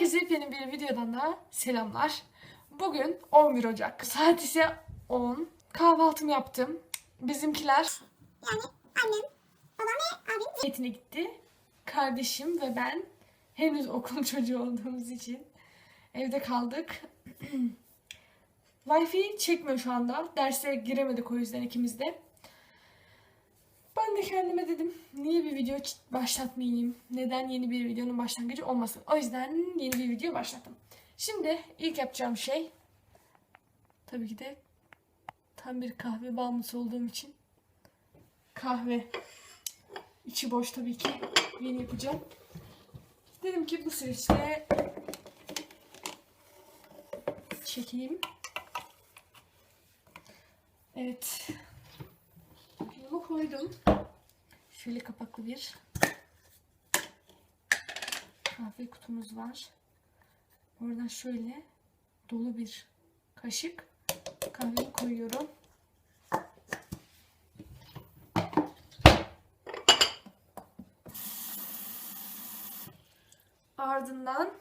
Herkese yeni bir videodan da selamlar. Bugün 11 Ocak. Saat ise 10. Kahvaltımı yaptım. Bizimkiler Yani annem, babam ve abim eğitine gitti. Kardeşim ve ben henüz okul çocuğu olduğumuz için evde kaldık. Wi-Fi çekmiyor şu anda. Derse giremedik o yüzden ikimiz de. Ben de kendime dedim niye bir video başlatmayayım? Neden yeni bir videonun başlangıcı olmasın? O yüzden yeni bir video başlattım. Şimdi ilk yapacağım şey tabii ki de tam bir kahve bağımlısı olduğum için kahve içi boş tabii ki yeni yapacağım. Dedim ki bu süreçte çekeyim. Evet. Bunu koydum. Şöyle kapaklı bir kahve kutumuz var. Oradan şöyle dolu bir kaşık kahveyi koyuyorum. Ardından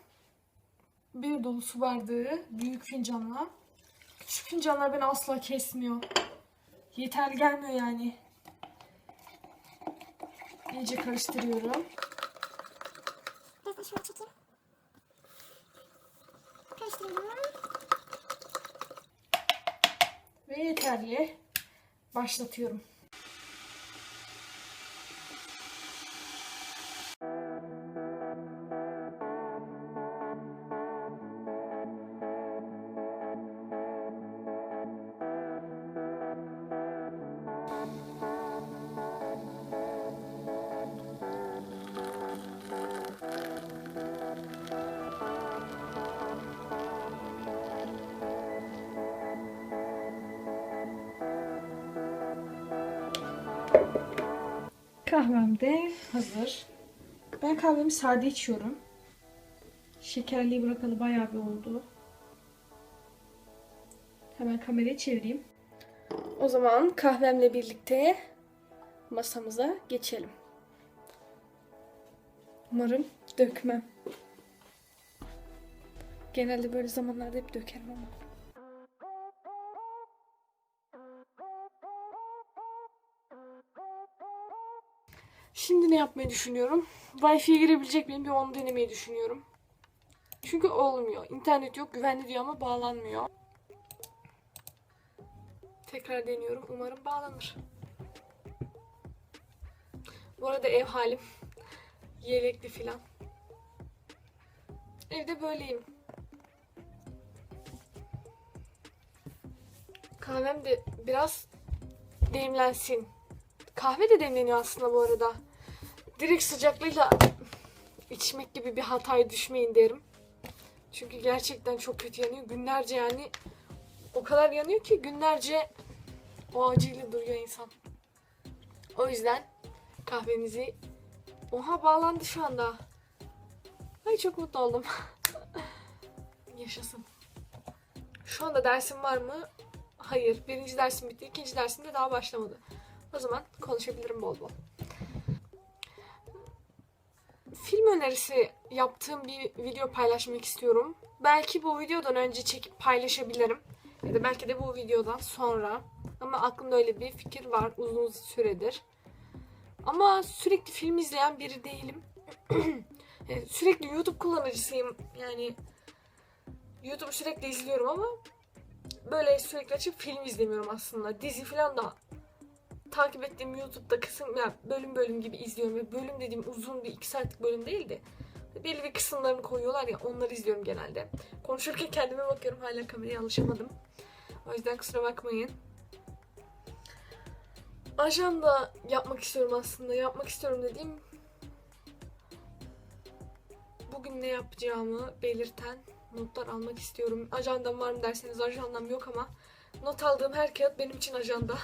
bir dolu su bardağı büyük fincanla. Küçük fincanlar beni asla kesmiyor. Yeterli gelmiyor yani. İyice karıştırıyorum. biraz şöyle çekeyim. Karıştırıyorum. Ve yeterli. Başlatıyorum. Kahvem de hazır. Ben kahvemi sade içiyorum. Şekerliği bırakalı bayağı bir oldu. Hemen kamerayı çevireyim. O zaman kahvemle birlikte masamıza geçelim. Umarım dökmem. Genelde böyle zamanlarda hep dökerim ama. Şimdi ne yapmayı düşünüyorum? Wi-Fi'ye girebilecek miyim? Bir onu denemeyi düşünüyorum. Çünkü olmuyor. İnternet yok, güvenli diyor ama bağlanmıyor. Tekrar deniyorum. Umarım bağlanır. Bu arada ev halim. Yelekli filan. Evde böyleyim. Kahvem de biraz demlensin. Kahve de demleniyor aslında bu arada. Direkt sıcaklığıyla içmek gibi bir hataya düşmeyin derim. Çünkü gerçekten çok kötü yanıyor. Günlerce yani o kadar yanıyor ki günlerce o acıyla duruyor insan. O yüzden kahvemizi Oha bağlandı şu anda. Ay çok mutlu oldum. Yaşasın. Şu anda dersim var mı? Hayır. Birinci dersim bitti. ikinci dersim de daha başlamadı. O zaman konuşabilirim bol bol. Film önerisi yaptığım bir video paylaşmak istiyorum. Belki bu videodan önce çekip paylaşabilirim. Ya da belki de bu videodan sonra. Ama aklımda öyle bir fikir var uzun süredir. Ama sürekli film izleyen biri değilim. Sürekli YouTube kullanıcısıyım. Yani YouTube sürekli izliyorum ama böyle sürekli açıp film izlemiyorum aslında. Dizi falan da takip ettiğim YouTube'da kısım yani bölüm bölüm gibi izliyorum ve bölüm dediğim uzun bir iki saatlik bölüm değil de belli bir kısımlarını koyuyorlar ya onları izliyorum genelde. Konuşurken kendime bakıyorum hala kameraya alışamadım. O yüzden kusura bakmayın. Ajanda yapmak istiyorum aslında. Yapmak istiyorum dediğim bugün ne yapacağımı belirten notlar almak istiyorum. Ajandam var mı derseniz ajandam yok ama not aldığım her kağıt benim için ajanda.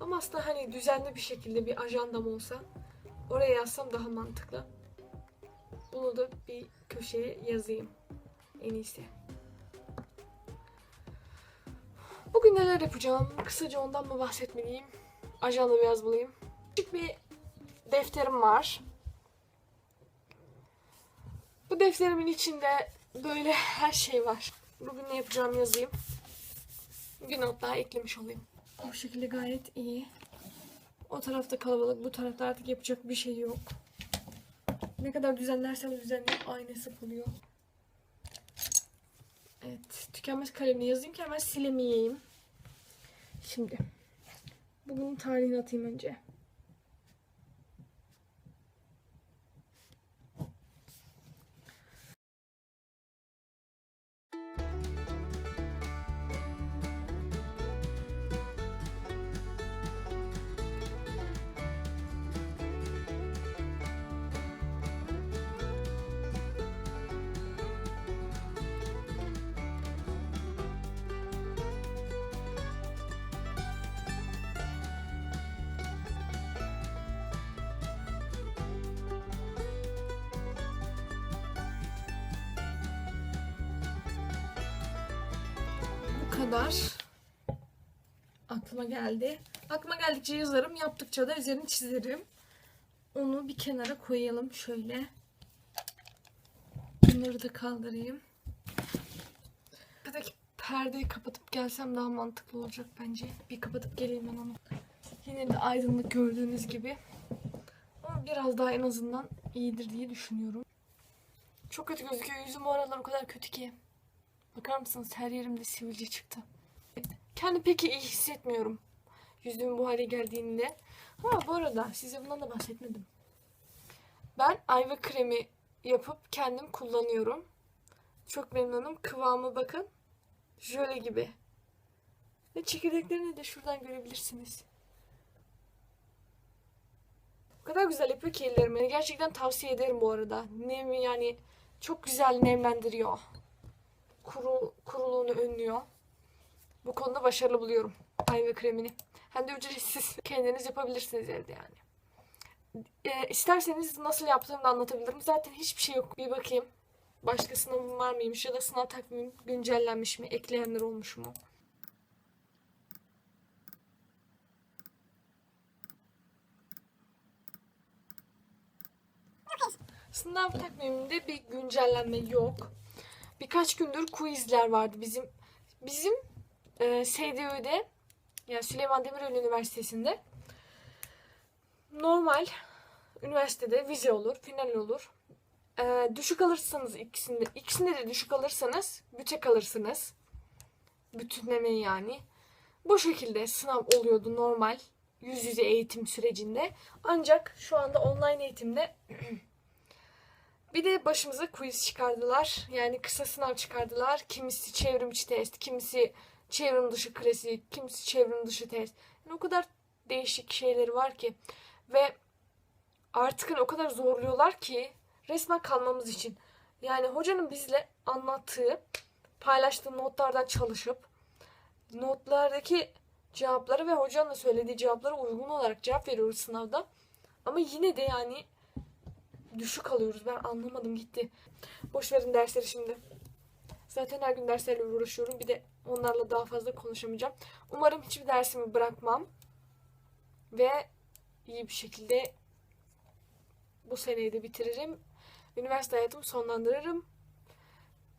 Ama aslında hani düzenli bir şekilde bir ajandam olsa oraya yazsam daha mantıklı. Bunu da bir köşeye yazayım en iyisi. Bugün neler yapacağım? Kısaca ondan mı bahsetmeliyim? Ajandamı yazmalıyım. Küçük bir defterim var. Bu defterimin içinde böyle her şey var. Bugün ne yapacağım yazayım. Not daha eklemiş olayım. Bu şekilde gayet iyi. O tarafta kalabalık, bu tarafta artık yapacak bir şey yok. Ne kadar düzenlersem düzenleyeyim aynı hesap oluyor. Evet, tükenmez kalemle yazayım ki hemen silemeyeyim. Şimdi, bugünün tarihini atayım önce. Kadar. Aklıma geldi. Aklıma geldikçe yazarım, yaptıkça da üzerini çizerim. Onu bir kenara koyalım şöyle. Bunları da kaldırayım. Buradaki perdeyi kapatıp gelsem daha mantıklı olacak bence. Bir kapatıp geleyim ben onu. Yine de aydınlık gördüğünüz gibi. Ama biraz daha en azından iyidir diye düşünüyorum. Çok kötü gözüküyor. Yüzüm bu aralar o kadar kötü ki. Bakar mısınız her yerimde sivilce çıktı. Kendi pek iyi hissetmiyorum. Yüzümün bu hale geldiğinde. Ha bu arada size bundan da bahsetmedim. Ben ayva kremi yapıp kendim kullanıyorum. Çok memnunum. Kıvamı bakın. Jöle gibi. Ve çekirdeklerini de şuradan görebilirsiniz. O kadar güzel yapıyor ki ellerimi. Gerçekten tavsiye ederim bu arada. Nem yani çok güzel nemlendiriyor kuru, kuruluğunu önlüyor. Bu konuda başarılı buluyorum ayva kremini. Hem de ücretsiz. Kendiniz yapabilirsiniz evde yani. Ee, isterseniz nasıl yaptığımı da anlatabilirim. Zaten hiçbir şey yok. Bir bakayım. Başka sınavım var mıymış ya da sınav takvimim güncellenmiş mi? Ekleyenler olmuş mu? Sınav takvimimde bir güncellenme yok birkaç gündür quizler vardı bizim bizim e, SDÜ'de yani Süleyman Demirel Üniversitesi'nde normal üniversitede vize olur, final olur. E, düşük alırsanız ikisinde, ikisinde de düşük alırsanız bütek alırsınız. Bütünleme yani. Bu şekilde sınav oluyordu normal yüz yüze eğitim sürecinde. Ancak şu anda online eğitimde Bir de başımıza quiz çıkardılar. Yani kısa sınav çıkardılar. Kimisi çevrim içi test, kimisi çevrim dışı klasik, kimisi çevrim dışı test. Yani o kadar değişik şeyleri var ki. Ve artık hani o kadar zorluyorlar ki resmen kalmamız için. Yani hocanın bizle anlattığı, paylaştığı notlardan çalışıp notlardaki cevapları ve hocanın da söylediği cevaplara uygun olarak cevap veriyoruz sınavda. Ama yine de yani düşük alıyoruz. Ben anlamadım gitti. Boş verin dersleri şimdi. Zaten her gün derslerle uğraşıyorum. Bir de onlarla daha fazla konuşamayacağım. Umarım hiçbir dersimi bırakmam. Ve iyi bir şekilde bu seneyi de bitiririm. Üniversite hayatımı sonlandırırım.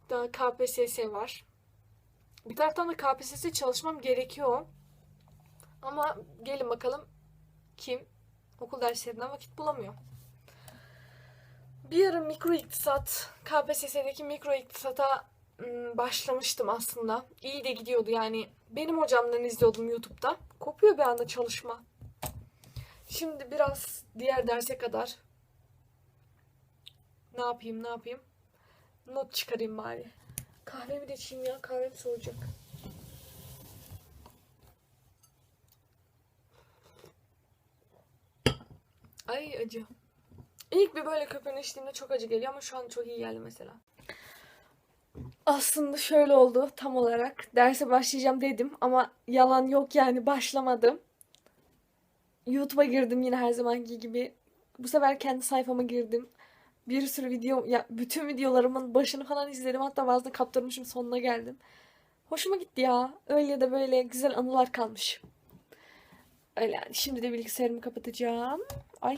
Daha KPSS var. Bir taraftan da KPSS çalışmam gerekiyor. Ama gelin bakalım kim okul derslerinden vakit bulamıyor. Bir ara mikro iktisat, KPSS'deki mikro iktisata ım, başlamıştım aslında. İyi de gidiyordu yani. Benim hocamdan izliyordum YouTube'da. Kopuyor bir anda çalışma. Şimdi biraz diğer derse kadar ne yapayım ne yapayım? Not çıkarayım bari. Kahvemi de içeyim ya. Kahvem soğuyacak. Ay acı. İlk bir böyle köpüğünü içtiğimde çok acı geliyor ama şu an çok iyi geldi mesela. Aslında şöyle oldu tam olarak. Derse başlayacağım dedim ama yalan yok yani başlamadım. YouTube'a girdim yine her zamanki gibi. Bu sefer kendi sayfama girdim. Bir sürü video, ya bütün videolarımın başını falan izledim. Hatta bazılarını kaptırmışım sonuna geldim. Hoşuma gitti ya. Öyle de böyle güzel anılar kalmış. Öyle yani. Şimdi de bilgisayarımı kapatacağım. Ay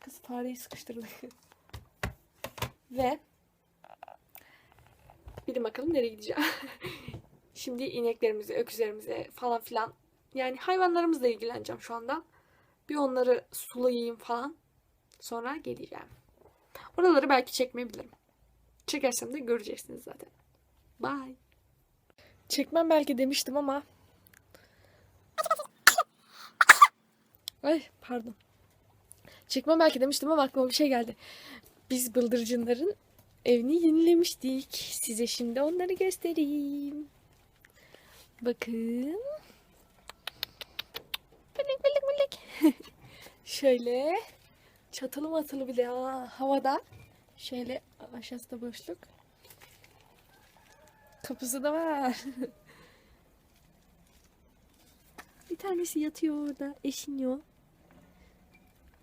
Kız fareyi sıkıştırdı. Ve Gidin bakalım nereye gideceğim. Şimdi ineklerimize, öküzlerimize falan filan yani hayvanlarımızla ilgileneceğim şu anda. Bir onları sulayayım falan. Sonra geleceğim. Oraları belki çekmeyebilirim. Çekersem de göreceksiniz zaten. Bye. Çekmem belki demiştim ama Ay pardon. Çekmem belki demiştim ama aklıma bir şey geldi. Biz bıldırcınların evini yenilemiştik. Size şimdi onları göstereyim. Bakın. Bılık bılık bılık. Şöyle. Çatılı matılı bile ha, havada. Şöyle aşağısı da boşluk. Kapısı da var. Bir tanesi yatıyor orada. Eşiniyor.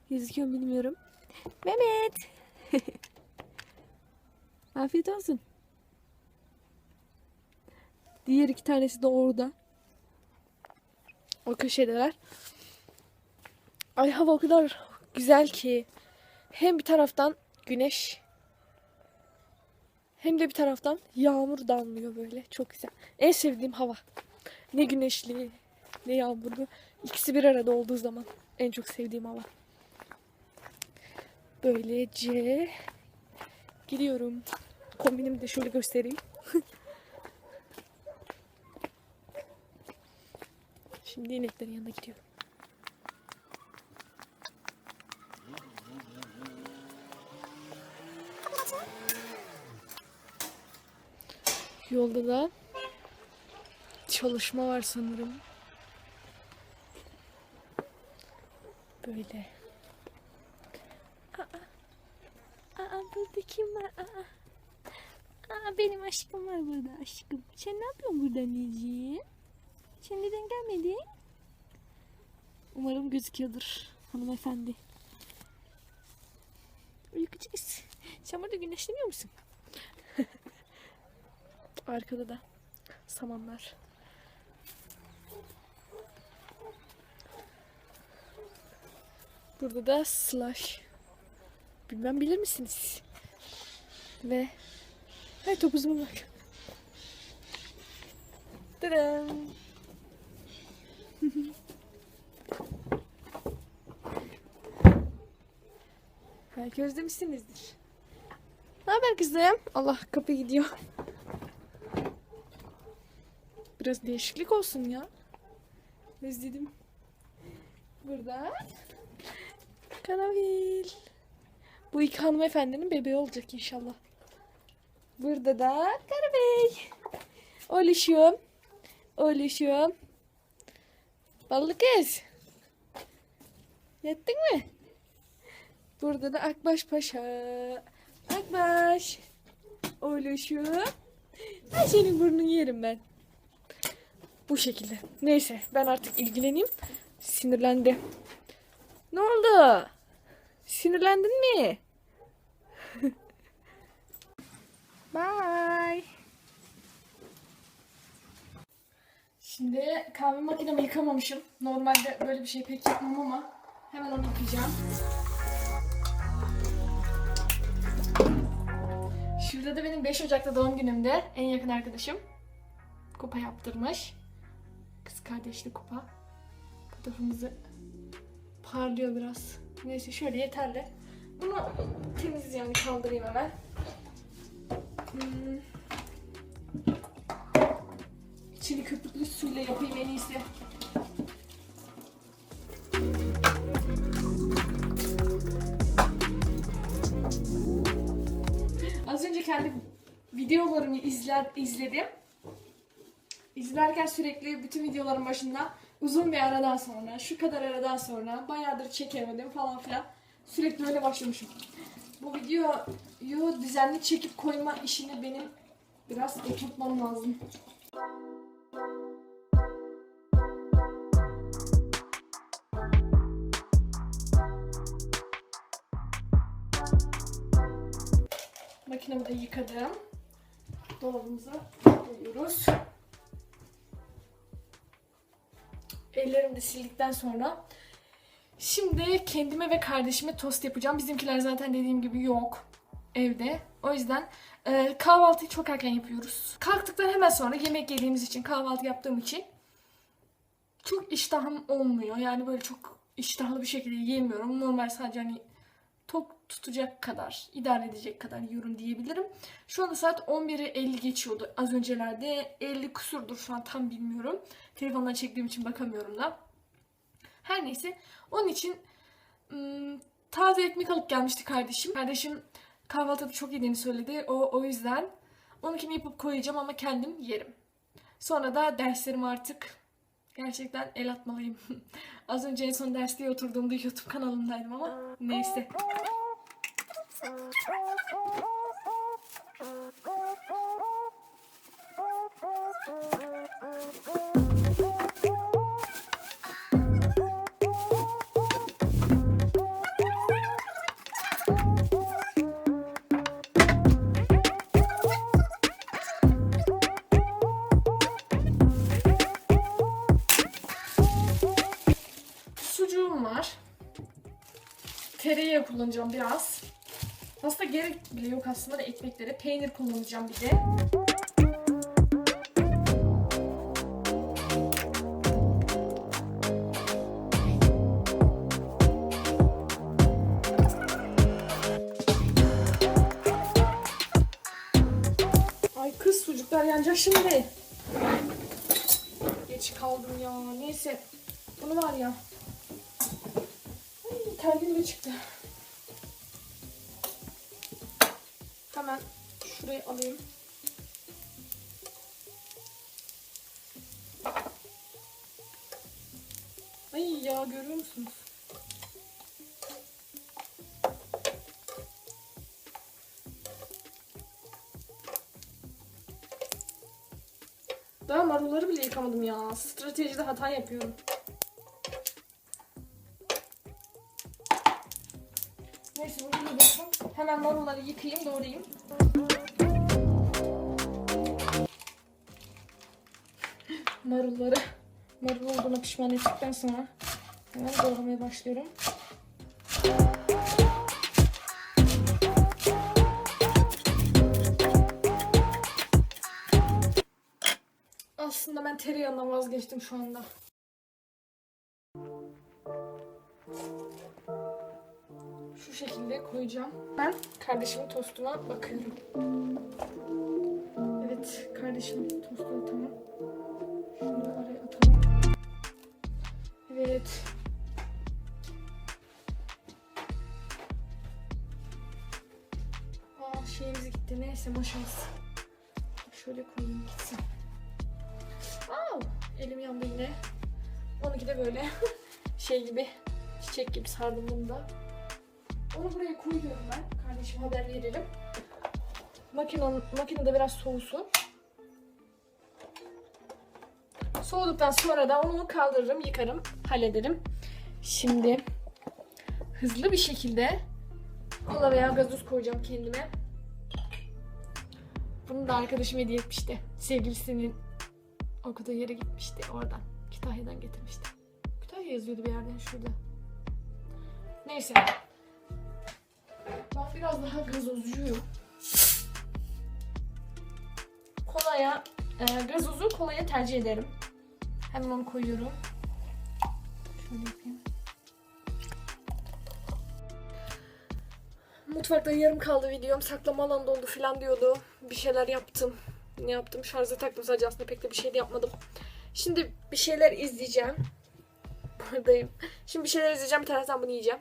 Gözüküyor bilmiyorum. Mehmet. Afiyet olsun. Diğer iki tanesi de orada. O köşedeler. Ay hava o kadar güzel ki. Hem bir taraftan güneş hem de bir taraftan yağmur damlıyor böyle. Çok güzel. En sevdiğim hava. Ne güneşli ne yağmurlu. İkisi bir arada olduğu zaman en çok sevdiğim hava. Böylece gidiyorum. Kombinimi de şöyle göstereyim. Şimdi ineklerin yanına gidiyorum. Yolda da çalışma var sanırım. Böyle. Aa, kim var? Aa, aa benim aşkım var burada aşkım. Sen ne yapıyorsun burada anneciğim? Sen neden gelmedin? Umarım gözüküyordur hanımefendi. Uyukacağız. Sen burada güneşleniyor musun? Arkada da samanlar. Burada da slash. Bilmem bilir misiniz? Ve Hay topuzuma bak. Tadam. Belki özlemişsinizdir. Ne haber kızım? Allah kapı gidiyor. Biraz değişiklik olsun ya. Özledim. Burada Karavil. Bu iki hanımefendinin bebeği olacak inşallah. Burada da Karabey. Oluşum. Oluşum. Ballı kız. Yattın mı? Burada da Akbaş Paşa. Akbaş. Oluşum. Ay senin burnunu yerim ben. Bu şekilde. Neyse ben artık ilgileneyim. Sinirlendi. Ne oldu? Sinirlendin mi? Bye. Şimdi kahve makinemi yıkamamışım. Normalde böyle bir şey pek yapmam ama hemen onu yıkayacağım. Şurada da benim 5 Ocak'ta doğum günümde en yakın arkadaşım kupa yaptırmış. Kız kardeşli kupa. Fotoğrafımızı parlıyor biraz. Neyse şöyle yeterli. Bunu temiz yani kaldırayım hemen. İçini köpüklü suyla yapayım en iyisi. Az önce kendi videolarımı izler, izledim. İzlerken sürekli bütün videoların başında uzun bir aradan sonra, şu kadar aradan sonra bayağıdır çekemedim falan filan. Sürekli öyle başlamışım. Bu videoyu düzenli çekip koyma işini benim biraz oturtmam lazım. Makinemi de yıkadım. Dolabımıza koyuyoruz. Ellerimi de sildikten sonra şimdi kendime ve kardeşime tost yapacağım. Bizimkiler zaten dediğim gibi yok evde. O yüzden Ee, kahvaltıyı çok erken yapıyoruz. Kalktıktan hemen sonra yemek yediğimiz için, kahvaltı yaptığım için çok iştahım olmuyor. Yani böyle çok iştahlı bir şekilde yiyemiyorum. Normal sadece hani tok tutacak kadar, idare edecek kadar yiyorum diyebilirim. Şu anda saat 11'i 50 geçiyordu. Az öncelerde 50 kusurdur şu an tam bilmiyorum. Telefondan çektiğim için bakamıyorum da. Her neyse. Onun için ım, taze ekmek alıp gelmişti kardeşim. Kardeşim kahvaltıda çok yediğini söyledi. O, o yüzden onunkini yapıp koyacağım ama kendim yerim. Sonra da derslerim artık gerçekten el atmalıyım. Az önce en son derste oturduğumda YouTube kanalımdaydım ama neyse. Tereyağı kullanacağım biraz. Aslında gerek bile yok aslında da ekmeklere. Peynir kullanacağım bir de. Ay kız sucuklar yanacak şimdi. Geç kaldım ya. Neyse. Bunu var ya. Terliğim de çıktı. Hemen şurayı alayım. Ay ya görüyor musunuz? Daha marulları bile yıkamadım ya. Stratejide hata yapıyorum. Hemen marulları yıkayayım, doğrayayım. Marulları marul olduğuna pişman ettikten sonra hemen doğramaya başlıyorum. Aslında ben tereyağından vazgeçtim şu anda. Şekilde koyacağım. Ben kardeşimin tostuna bakıyorum. Evet, kardeşimin tostu tamam. Şunu araya atalım. Evet. Aa şeyimiz gitti. Neyse maşamız. Şöyle koyayım gitsin. Aa, elim yandı yine. Onunki de böyle şey gibi çiçek gibi sardım bunu da. Onu buraya koyuyorum ben. Kardeşime haber verelim. Makine, makinede biraz soğusun. Soğuduktan sonra da onu kaldırırım, yıkarım, hallederim. Şimdi hızlı bir şekilde kola veya gazoz koyacağım kendime. Bunu da arkadaşım hediye etmişti. Sevgilisinin okuduğu yere gitmişti oradan. Kütahya'dan getirmişti. Kütahya yazıyordu bir yerden şurada. Neyse. Ben biraz daha gazozcuyum. Kolaya, e, gazozu kolaya tercih ederim. Hemen onu koyuyorum. Şöyle yapayım. Mutfakta yarım kaldı videom. Saklama alanı doldu falan diyordu. Bir şeyler yaptım. Ne yaptım? Şarja taktım sadece aslında pek de bir şey de yapmadım. Şimdi bir şeyler izleyeceğim. Buradayım. Şimdi bir şeyler izleyeceğim. Bir taraftan bunu yiyeceğim.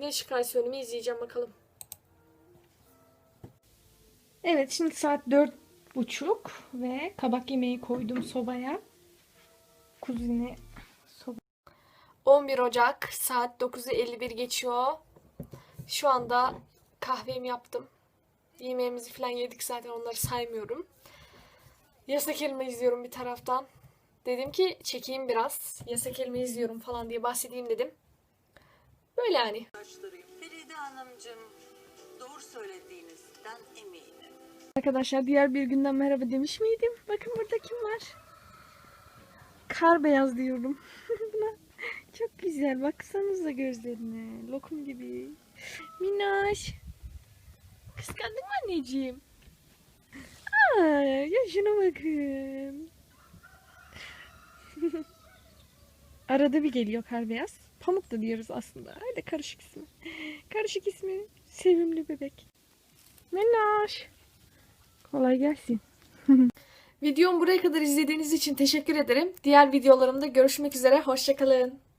Ne şikayetini izleyeceğim bakalım. Evet şimdi saat dört buçuk ve kabak yemeği koydum sobaya. Kuzine soba. 11 Ocak saat 9'u 51 geçiyor. Şu anda kahvemi yaptım. Yemeğimizi falan yedik zaten onları saymıyorum. Yasak elma izliyorum bir taraftan. Dedim ki çekeyim biraz. Yasak elma izliyorum falan diye bahsedeyim dedim. Böyle yani. Feride Hanımcığım doğru söylediğinizden eminim. Arkadaşlar diğer bir günden merhaba demiş miydim? Bakın burada kim var? Kar beyaz diyorum. Buna çok güzel. Baksanıza gözlerine. Lokum gibi. Minnoş. Kıskandın mı anneciğim? Aa, ya şuna bakın. Arada bir geliyor kar beyaz. Pamuk da diyoruz aslında. Öyle karışık ismi. Karışık ismi. Sevimli bebek. Minnoş. Kolay gelsin. Videomu buraya kadar izlediğiniz için teşekkür ederim. Diğer videolarımda görüşmek üzere. Hoşçakalın.